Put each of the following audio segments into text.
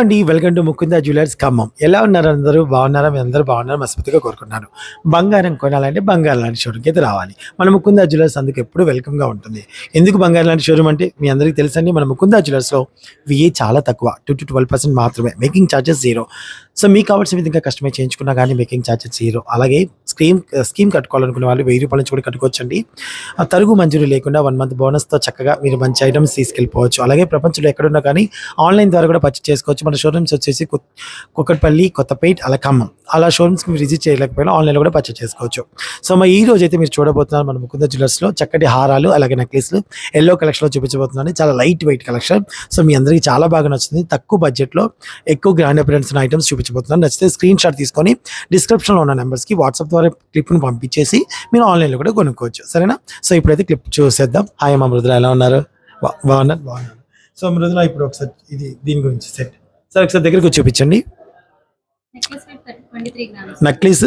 అండి welcome to Mukunda jewellers Khammam. ఎలా ఉన్నారు అందరూ? బాగున్నారా? మీ అందరూ బాగున్నారు? మనస్ఫూర్తిగా కోరుకున్నాను బంగారం కొనాలంటే బంగారం లాంటి షోరూమ్కి అయితే రావాలి. మన ముకుంద జ్యువెలర్స్ అందుకు ఎప్పుడు వెల్కమ్గా ఉంటుంది. ఎందుకు బంగారం లాంటి షోరూమ్ అంటే మీ అందరికీ తెలుసండి మన ముకుంద జ్యువెలర్స్లో విఏ చాలా తక్కువ. టూ టు ట్వెల్వ్ పర్సెంట్ మాత్రమే. Making charges zero. సో మీకు కావాల్సిన విధంగా కస్టమైజ్ చేయించుకున్నా కానీ మేకింగ్ ఛార్జెస్ జీరో. అలాగే స్కీమ్ స్కీమ్ కట్టుకోవాలనుకునే వాళ్ళు వెయ్యి రూపాయల నుంచి కూడా కట్టుకోవచ్చండి. ఆ తరుగు మంజూరు లేకుండా వన్ మంత్ బోనస్తో చక్కగా మీరు మంచి ఐటమ్స్ తీసుకెళ్ళిపోవచ్చు. అలాగే ప్రపంచంలో ఎక్కడున్నా కానీ ఆన్లైన్ ద్వారా కూడా పర్చేస్ చేసుకోవచ్చు. మన షోరూమ్స్ వచ్చేసి కుక్కట్పల్లి కొత్తపేట్ అలా ఖమ్మం అలా షోరూమ్స్కి మీరు విజిట్ చేయలేకపోయినా ఆన్లైన్లో కూడా పర్చేస్ చేసుకోవచ్చు. సో మరి ఈ రోజు అయితే మీరు చూడబోతున్నారు మన ముకుంద జ్యువెలర్స్లో చక్కటి హారాలు అలాగే నెక్లెస్లు ఎల్లో కలెక్షన్లో చూపించబోతున్నాను. చాలా లైట్ వెయిట్ కలెక్షన్ సో మీ అందరికీ చాలా బాగా నచ్చుతుంది. తక్కువ బడ్జెట్లో ఎక్కువ గ్రాండ్ అపిరెన్స్ ఉన్న ఐటమ్స్ చూపించబోతున్నాను. నచ్చితే స్క్రీన్ షాట్ తీసుకొని డిస్క్రిప్షన్లో ఉన్న నెంబర్స్కి వాట్సాప్ ద్వారా క్లిప్ను పంపించేసి మీరు ఆన్లైన్లో కూడా కొనుక్కోవచ్చు. సరేనా? సో ఇప్పుడైతే క్లిప్ చూసేద్దాం. హాయ్ అమ్మ మృదుల ఎలా ఉన్నారు? బాగున్నారు? బాగున్నారు. సో మృదుల ఇప్పుడు ఒకసారి ఇది దీని గురించి సెట్ సార్ ఒకసారి దగ్గరికి వచ్చి చూపించండి. నెక్లెస్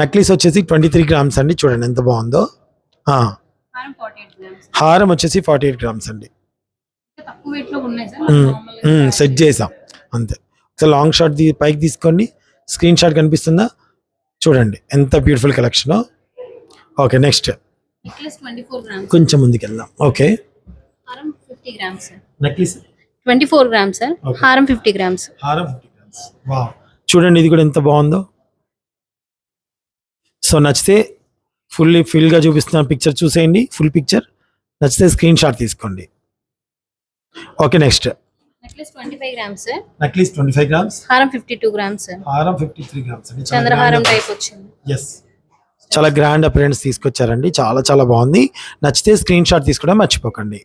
నక్లీస్ వచ్చేసి ట్వంటీ త్రీ గ్రామ్స్ అండి. చూడండి ఎంత బాగుందో. హారం వచ్చేసి ఫార్టీ ఎయిట్ గ్రామ్స్ అండి సెట్ చేసాం. అంతే. ఒకసారి లాంగ్ షాట్ పైకి తీసుకోండి. స్క్రీన్ షాట్ కనిపిస్తుందా? చూడండి ఎంత బ్యూటిఫుల్ కలెక్షన్ ఓకే నెక్స్ట్ కొంచెం ముందుకు వెళ్దాం ఓకే హారం fifty grams sir necklace twenty four grams sir Okay. హారం ఫిఫ్టీ గ్రామ్స్ హారం ఫిఫ్టీ గ్రామ్స్ వా చూడండి ఇది కూడా ఎంత బాగుందో. సో నచ్చితే ఫుల్ ఫుల్గా చూపిస్తున్న పిక్చర్ చూసేయండి ఫుల్ పిక్చర్ నచ్చితే స్క్రీన్ షాట్ తీసుకోండి. Okay next necklace twenty five grams. Sir necklace twenty five grams. హారం ఫిఫ్టీ టూ గ్రామ్స్. సార్ హారం ఫిఫ్టీ త్రీ గ్రామ్స్ అండి. చంద్రహారం టైప్ వచ్చింది. ఎస్ చాలా గ్రాండ్ అపరెంట్స్ తీసుకొచ్చారండి. చాలా చాలా బాగుంది. నచ్చితే స్క్రీన్ షాట్ తీసుకోవడం మర్చిపోకండి.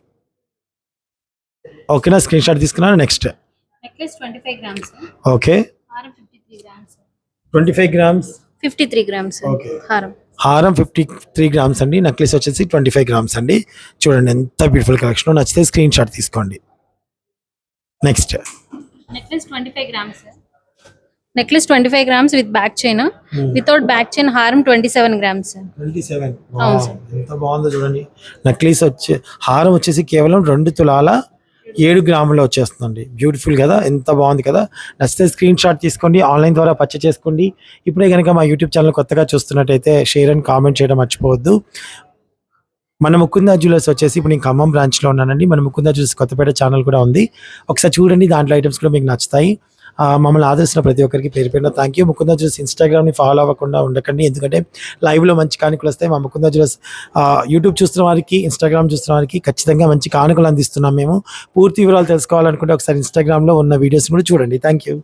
ఓకేనా? స్క్రీన్ షాట్ తీసుకున్నాను. Next necklace twenty five grams. Sir okay. హారం fifty three grams. Twenty five grams. Fifty three grams. Sir Okay. హారం. హారం ఫిఫ్టీ త్రీ గ్రామ్స్ అండి. నెక్లెస్ వచ్చేసి ట్వంటీ ఫైవ్ గ్రామ్స్ అండి. చూడండి ఎంత బ్యూటిఫుల్ కలెక్షన్ నచ్చితే స్క్రీన్ షాట్ తీసుకోండి. Next necklace twenty five grams sir necklace twenty five grams with back chain without back chain హారం twenty seven grams sir twenty seven. ఎంత బాగుందో చూడండి. నక్లీస్ వచ్చి హారం వచ్చేసి కేవలం రెండు తులాల ఏడు గ్రాముల్లో వచ్చేస్తుందండి. బ్యూటిఫుల్ కదా? ఎంత బాగుంది కదా? నచ్చితే స్క్రీన్ షాట్ తీసుకోండి ఆన్లైన్ ద్వారా పర్చేస్ చేసుకోండి. ఇప్పుడే కనుక మా యూట్యూబ్ ఛానల్ కొత్తగా చూస్తున్నట్టయితే షేర్ అండ్ కామెంట్ చేయడం మర్చిపోవద్దు. మన ముకుంద జ్యువెలర్స్ వచ్చేసి ఇప్పుడు నేను ఖమ్మం బ్రాంచ్లో ఉన్నానండి. మన ముకుంద జ్యువెలర్స్ కొత్తపేట ఛానల్ కూడా ఉంది. ఒకసారి చూడండి దాంట్లో ఐటమ్స్ కూడా మీకు నచ్చుతాయి. మమ్మల్ని ఆదరిస్తున్న ప్రతి ఒక్కరికి పేరు పేరున థ్యాంక్ యూ ముకుందా జ్యూస్ ఇన్స్టాగ్రామ్ని ఫాలో అవ్వకుండా ఉండకండి. ఎందుకంటే లైవ్లో మంచి కానుకలు వస్తాయి. మా ముకుంద జ్యూస్ యూట్యూబ్ చూస్తున్న వారికి ఇన్స్టాగ్రామ్ చూస్తున్న వారికి ఖచ్చితంగా మంచి కానుకలు అందిస్తున్నాం మేము. పూర్తి వివరాలు తెలుసుకోవాలనుకుంటే ఒకసారి ఇన్స్టాగ్రామ్లో ఉన్న వీడియోస్ కూడా చూడండి. Thank you